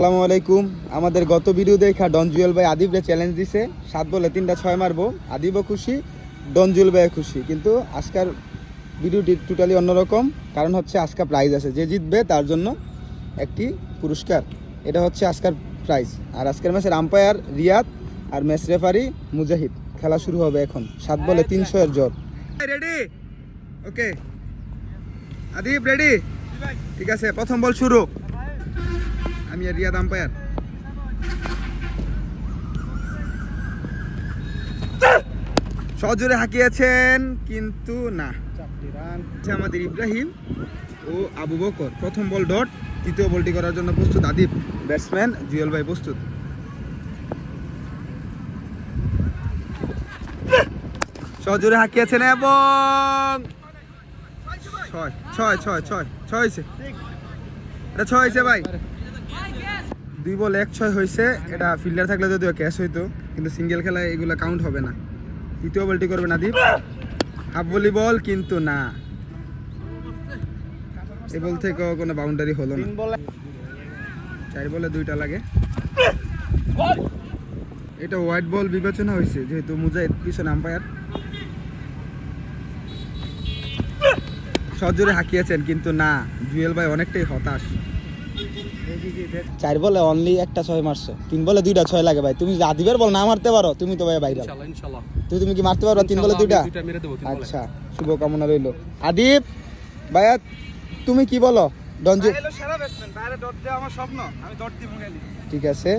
আসসালামু আলাইকুম। আমাদের গত ভিডিও দেখা ডন জুয়েল ভাই আদিবরে চ্যালেঞ্জ দিছে। সাত বলে তিনটা ছয় মারবো। আদিবও খুশি, ডন জুয়েল ভাইও খুশি। কিন্তু আজকের ভিডিওটি টোটালি অন্যরকম। কারণ হচ্ছে আজকে প্রাইজ আছে। যে জিতবে তার জন্য একটি পুরস্কার। এটা হচ্ছে আজকের প্রাইজ আর আজকের ম্যাচের আম্পায়ার রিয়াদ আর ম্যাচ রেফারি মুজাহিদ। খেলা শুরু হবে এখন। সাত বলে তিনশো এর জোর। রেডি ওকে আদিব রেডি ঠিক আছে, প্রথম বল শুরু। আমি রিয়াদ আম্পায়ার। সজোরে হাঁকিয়েছেন কিন্তু না। আমাদের ইব্রাহিম ও আবু বকর। প্রথম বল ডট তৃতীয় বলটি করার জন্য প্রস্তুত আদিব। ব্যাটসম্যান জুয়েল ভাই প্রস্তুত। সজোরে হাঁকিয়েছেন এবং ছয় ছয় ছয় ছয় ছয় হয়েছে। এটা ছয় হয়েছে ভাই। দুই বল এক ছয় হয়েছে এটা ফিল্ডার থাকলে যদিও ক্যাচ হইতো কিন্তু সিঙ্গেল খেলায় এগুলো কাউন্ট হবে না। তৃতীয় বলটি করবে নাদিব হাফ ভলি বল কিন্তু না। এ বল থেকেও কোনো বাউন্ডারি হলো না। চার বলে দুইটা লাগে। এটা হোয়াইট বল বিবেচনা হয়েছে যেহেতু মুজাহিদ পিছনে আম্পায়ার সজোরে হাঁকিয়েছেন কিন্তু না জুয়েল ভাই অনেকটাই হতাশ। চার বলে অনলি একটা ছয় মারছো তিন বলে দুইটা ছয় লাগে ভাই তুমি আদিবের বল না মারতে পারো তুমি তো ভাই বাইরে ইনশাআল্লাহ ইনশাআল্লাহ তুই তুমি কি মারতে পারো তিন বলে দুইটা আমি দুইটা মেরে দেবো আচ্ছা শুভকামনা রইল আদিব ভাইয়া তুমি কি বলো ডনজু সেরা ব্যাটসম্যান বাইরে ডট দেওয়া আমার স্বপ্ন আমি ডট দিব গেলি ঠিক আছে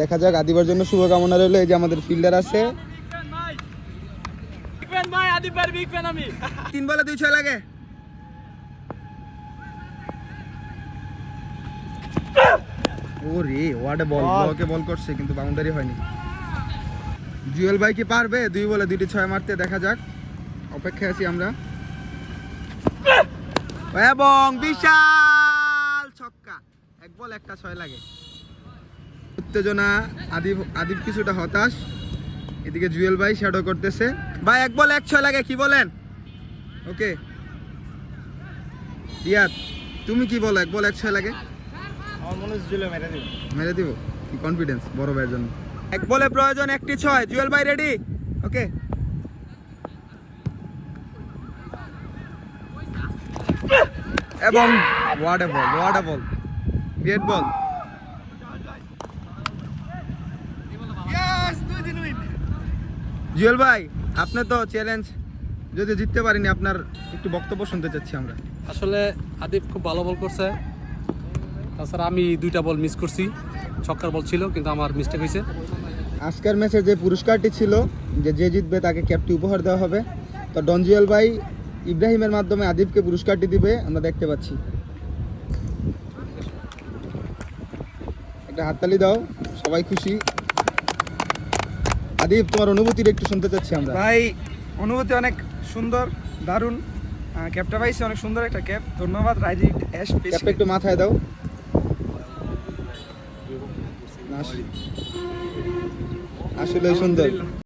দেখা যাক আদিবার জন্য শুভকামনা রইল এই যে আমাদের ফিল্ডার আছে তিন বলে দুই ছয় লাগে ও রে হোয়াট এ বল ব্লকে বল করছে কিন্তু বাউন্ডারি হয়নি। জুয়েল ভাই কি পারবে? দুই বলে দুইটি ছয় মারতে দেখা যাক। অপেক্ষায় আছি আমরা। এবং বিশাল ছক্কা। এক বল একটা ছয় লাগে। উত্তেজনা আদিব আদিব কিছুটা হতাশ। এদিকে জুয়েল ভাই শ্যাডো করতেছে। ভাই এক বল এক ছয় লাগে কি বলেন? ওকে রিয়াদ তুমি কি বলো এক বল এক ছয় লাগে আমার মনে হচ্ছে জুলে মেরে দিব। কি কনফিডেন্স বড় ভাইয়ের জন্য। এক বলে প্রয়োজন একটি ছয়। জুয়েল ভাই রেডি ওকে এবং what a ball what a ball great ball Jewel ভাই আপনি তো চ্যালেঞ্জ যদি জিততে পারিনি আপনার একটু বক্তব্য শুনতে চাচ্ছি আমরা। আসলে আদিব খুব ভালো বল করছে। তাছাড়া আমি দুইটা বল মিস করছি। ছক্কার বল ছিল কিন্তু আমার মিস্টেক হয়েছে। আজকের ম্যাচে যে পুরস্কারটি ছিল যে যে জিতবে তাকে ক্যাপটি উপহার দেওয়া হবে। তো ডনজুয়েল ভাই ইব্রাহিমের মাধ্যমে আদিবকে পুরস্কারটি দিবে আমরা দেখতে পাচ্ছি। একটা হাততালি দাও সবাই খুশি। আদিব তোমার অনুভূতিটা একটু শুনতে চাচ্ছি আমরা। ভাই অনুভূতি অনেক সুন্দর দারুণ। ক্যাপটা পাইছি অনেক সুন্দর একটা ক্যাপ ধন্যবাদ রাইডিং অ্যাশ ক্যাপটা একটু মাথায় দাও। আসলে সুন্দর।